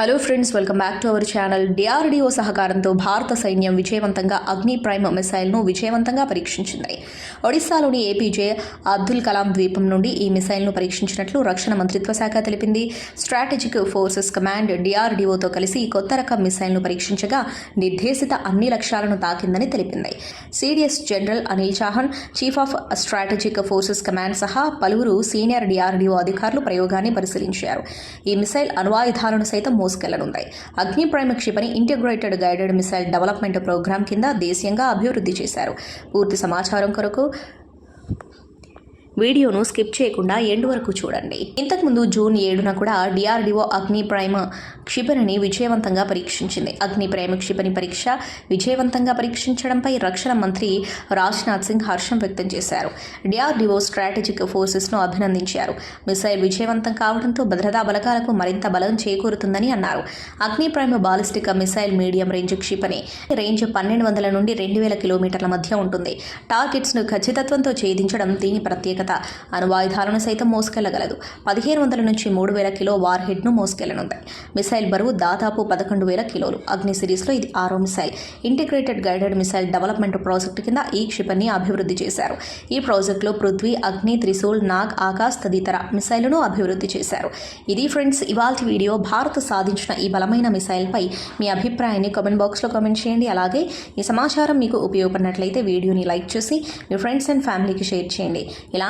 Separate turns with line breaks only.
Hello friends welcome back to our channel DRDO సహకారంతో భారత సైన్యం విజయవంతంగా అగ్ని ప్రైమ్ మిసైల్ను విజయవంతంగా పరీక్షించింది. ఒడిశాలోని ఏపీజే అబ్దుల్ కలాం ద్వీపం నుండి ఈ మిసైల్ను పరీక్షించినట్లు రక్షణ మంత్రిత్వ శాఖ తెలిపింది. స్ట్రాటజిక్ ఫోర్సెస్ కమాండ్ డిఆర్డిఓతో కలిసి కొత్త రకం మిసైల్ను పరీక్షించగా నిర్దేశిత అన్ని లక్ష్యాలను తాకిందని తెలిపింది. CDS general Anil Chauhan chief of strategic forces command సహా పలువురు సీనియర్ డిఆర్డీఓ అధికారులు ప్రయోగాన్ని పరిశీలించారు. ఈ మిసైల్ అణ్వాయుధాలను సైతం మోసుకెళ్ళనుంది అగ్ని ప్రైమ్ క్షిపణి integrated guided missile development program కింద దేశీయంగా అభివృద్ధి చేశారు. పూర్తి సమాచారం కొరకు వీడియోను స్కిప్ చేయకుండా ఎండ్ వరకు చూడండి. ఇంతకుముందు జూన్ ఏడున కూడా డిఆర్డిఓ అగ్ని ప్రైమ క్షిపణిని విజయవంతంగా పరీక్షించింది. అగ్ని ప్రైమ క్షిపణి పరీక్ష విజయవంతంగా పరీక్షించడంపై రక్షణ మంత్రి రాజ్నాథ్ సింగ్ హర్షం వ్యక్తం చేశారు. డిఆర్డిఓ స్ట్రాటజిక్ ఫోర్సెస్ను అభినందించారు. మిసైల్ విజయవంతం కావడంతో భద్రతా బలగాలకు మరింత బలం చేకూరుతుందని అన్నారు. Agni prime ballistic missile medium range క్షిపణి రేంజ్ పన్నెండు వందల నుండి రెండు వేల కిలోమీటర్ల మధ్య ఉంటుంది. టార్గెట్స్ను ఖచ్చితత్వంతో ఛేదించడం దీని ప్రత్యేకత. అణువాయుధాలను సైతం మోసుకెళ్ళగలదు. పదిహేను వందల నుంచి మూడు వేల కిలో వార్ హెడ్ను మోసుకెళ్ళనుంది. మిసైల్ బరువు దాదాపు పదకొండు వేల కిలోలు. అగ్ని సిరీస్లో ఇది ఆరో missile. Integrated guided missile development project కింద ఈ క్షిపణిని అభివృద్ధి చేశారు. ఈ ప్రాజెక్టులో పృథ్వీ అగ్ని త్రిశూల్ నాగ్ ఆకాశ్ తదితర మిసైల్ను అభివృద్ధి చేశారు. ఇది ఫ్రెండ్స్ ఇవాల్టి వీడియో భారత్ సాధించిన ఈ బలమైన మిసైల్పై మీ అభిప్రాయాన్ని కామెంట్ బాక్స్లో కామెంట్ చేయండి. అలాగే ఈ సమాచారం మీకు ఉపయోగపడినట్లయితే వీడియోని లైక్ చేసి మీ ఫ్రెండ్స్ అండ్ ఫ్యామిలీకి షేర్ చేయండి. ఇలా